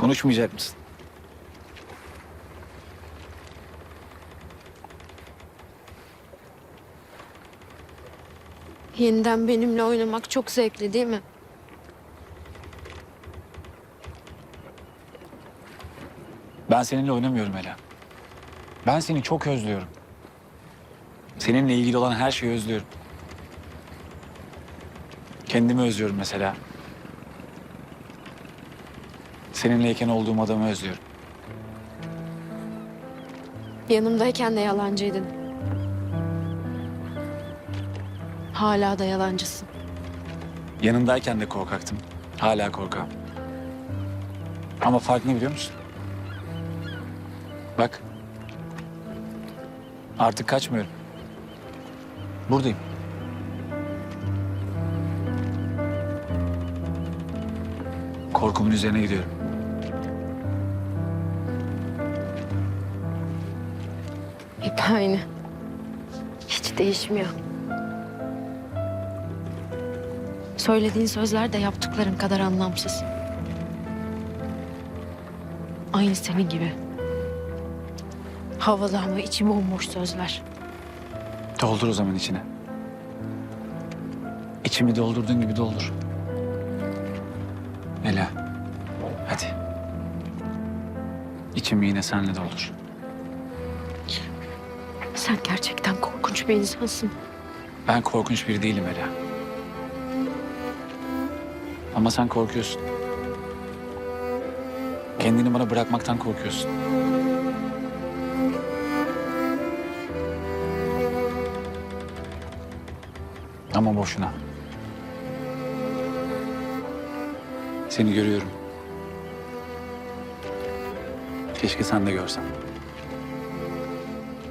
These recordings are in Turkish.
Konuşmayacak mısın? Yeniden benimle oynamak çok zevkli değil mi? Ben seninle oynamıyorum Ela. Ben seni çok özlüyorum. Seninle ilgili olan her şeyi özlüyorum. Kendimi özlüyorum mesela. Seninleyken olduğum adamı özlüyorum. Yanımdayken de yalancıydın. Hala da yalancısın. Yanındayken de korkaktım. Hala korkağım. Ama fark ne biliyor musun? Bak. Artık kaçmıyorum. Buradayım. Korkumun üzerine gidiyorum. Hep aynı. Hiç değişmiyor. Söylediğin sözler de yaptıkların kadar anlamsız. Aynı senin gibi. Havalı ama içi bomboş sözler. Doldur o zaman içine. İçimi doldurduğun gibi doldur. Ela. Hadi. İçimi yine senle doldur. Sen gerçekten korkunç bir insansın. Ben korkunç biri değilim Ela. Ama sen korkuyorsun. Kendini bana bırakmaktan korkuyorsun. Ama boşuna. Seni görüyorum. Keşke sen de görsen.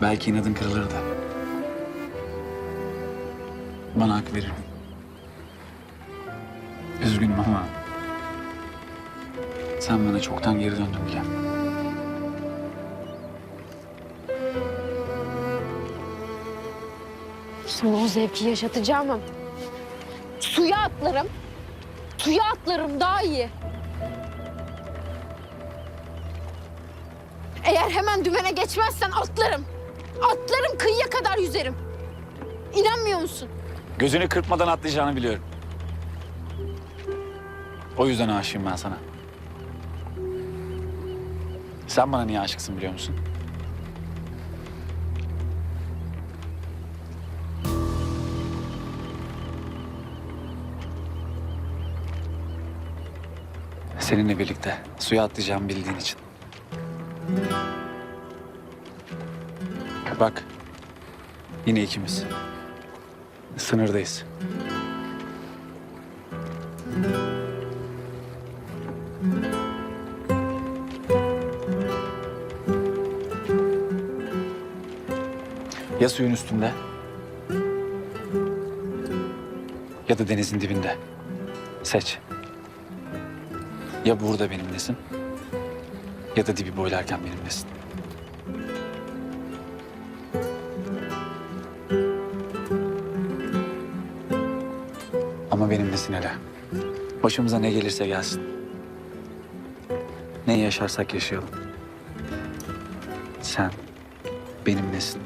Belki inadın kırılırdı. Bana hak verir. Üzgünüm ama... Sen bana çoktan geri döndün bile. Sana o zevki yaşatacağım. Suya atlarım. Suya atlarım daha iyi. Eğer hemen dümene geçmezsen atlarım. Atlarım kıyıya kadar yüzerim. İnanmıyor musun? Gözünü kırpmadan atlayacağını biliyorum. O yüzden aşığım ben sana. Sen bana niye aşıksın biliyor musun? Seninle birlikte suya atlayacağımı bildiğin için. Bak, yine ikimiz. Sınırdayız. Ya suyun üstünde ya da denizin dibinde. Seç. Ya burada benimlesin ya da dibi boylarken benimlesin. Ama benimlesin hele. Başımıza ne gelirse gelsin. Ne yaşarsak yaşayalım. Sen benimlesin.